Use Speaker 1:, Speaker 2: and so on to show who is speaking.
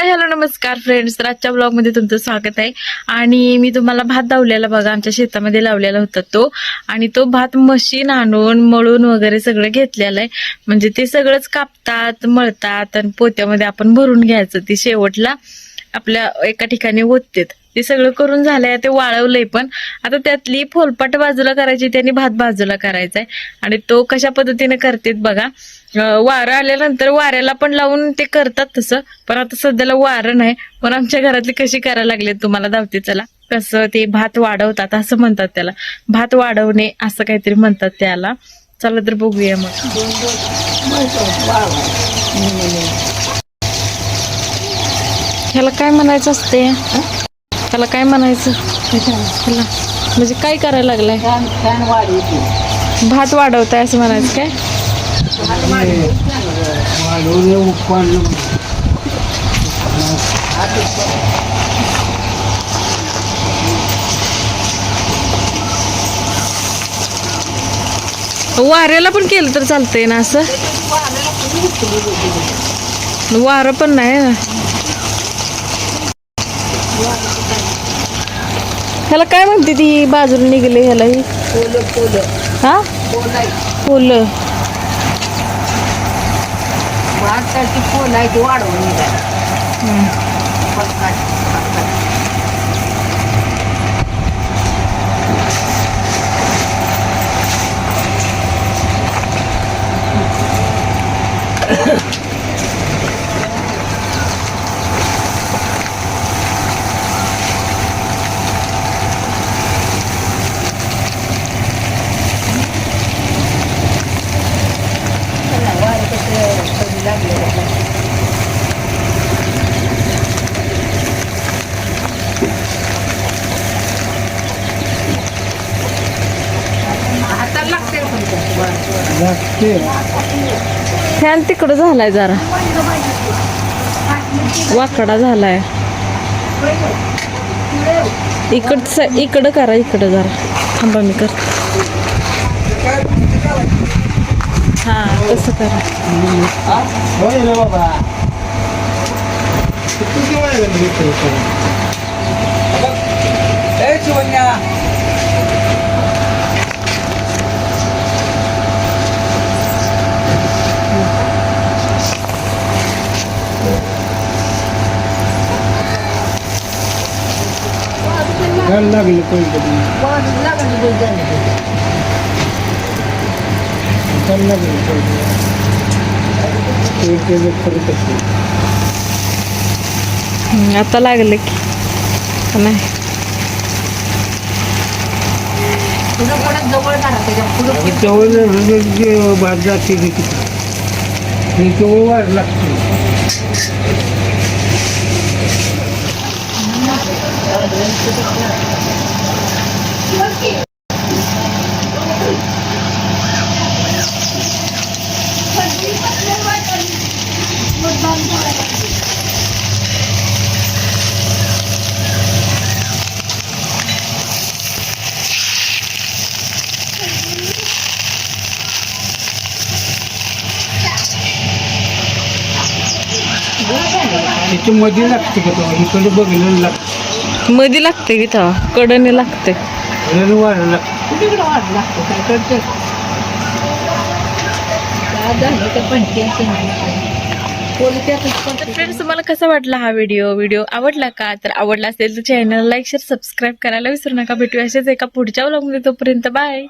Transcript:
Speaker 1: Hi hello नमस्कार friends. तर आजच्या ब्लॉगमध्ये तुमचं स्वागत आहे. आणि मी तुम्हाला भात लावलेला बघा आमच्या शेतामध्ये लावलेला होता तो. आणि तो भात मशीन आणून मळून वगैरे सगळं घेतलेलं आहे. म्हणजे ते सगळंच कापतात मळतात आणि पोत्यामध्ये आपण भरून घ्यायचं. ते शेवटला आपल्या एका ठिकाणी ओततेत. ते सगळं करून झालंय ते वाळवलंय पण. आता त्यातली फोलपाट बाजूला करायची त्यांनी भात बाजूला करायचा आहे आणि तो कशा पद्धतीने करतेत बघा. वारं आल्यानंतर वाऱ्याला पण लावून ते करतात तसं. पण आता सध्याला वारं नाही. पण आमच्या घरातली कशी करायला लागले तुम्हाला धावते चला. कसं ते भात वाढवतात असं म्हणतात त्याला. भात वाढवणे असं काहीतरी म्हणतात त्याला. चला तर बघूया मग. ह्याला काय म्हणायचं असते? त्याला काय म्हणायचं? त्याला. म्हणजे काय करायला लागलाय? भात वाढवताय असं म्हणायचं काय? वाऱ्याला पण केलं तर चालतंय ना असं? वारं पण नाही ना. ह्याला काय म्हणते ती बाजूला निघले ह्याला? ही? हा फुलं
Speaker 2: वाढवून निघाली
Speaker 1: हम्म.
Speaker 2: पटकाची पटकाची चला, वारं कसं कधी लागलेलं आहे. हाताला लागते पण ते वारं.
Speaker 1: फॅन तिकडं झालाय जरा. वाकडा झालाय. इकडचं इकडं करा इकडं जरा. थांबा मी कर. हा तसं करा.
Speaker 2: होय शिवन्या लागले
Speaker 1: हम्म, आता लागलं की. नाही.
Speaker 2: पुढं जवळ करा त्याच्या पुढं
Speaker 3: जवळ भात जाते हे जवळ वाढ लागते? मध्ये लागते का तो इकडे बघलेलं लागतं.
Speaker 1: की तेव्हा? कडने लागते.
Speaker 3: कडे वाढ लागतं.
Speaker 2: तिकडं वाढ लागतो काय करते? झालं
Speaker 1: तर फ्रेंड्स तुम्हाला कसा वाटला हा व्हिडिओ व्हिडिओ आवडला का? तर आवडला असेल तर चॅनल लाईक शेअर सबस्क्राईब करायला विसरू नका. भेटूया असेच एका पुढच्या व्लॉगमध्ये तोपर्यंत बाय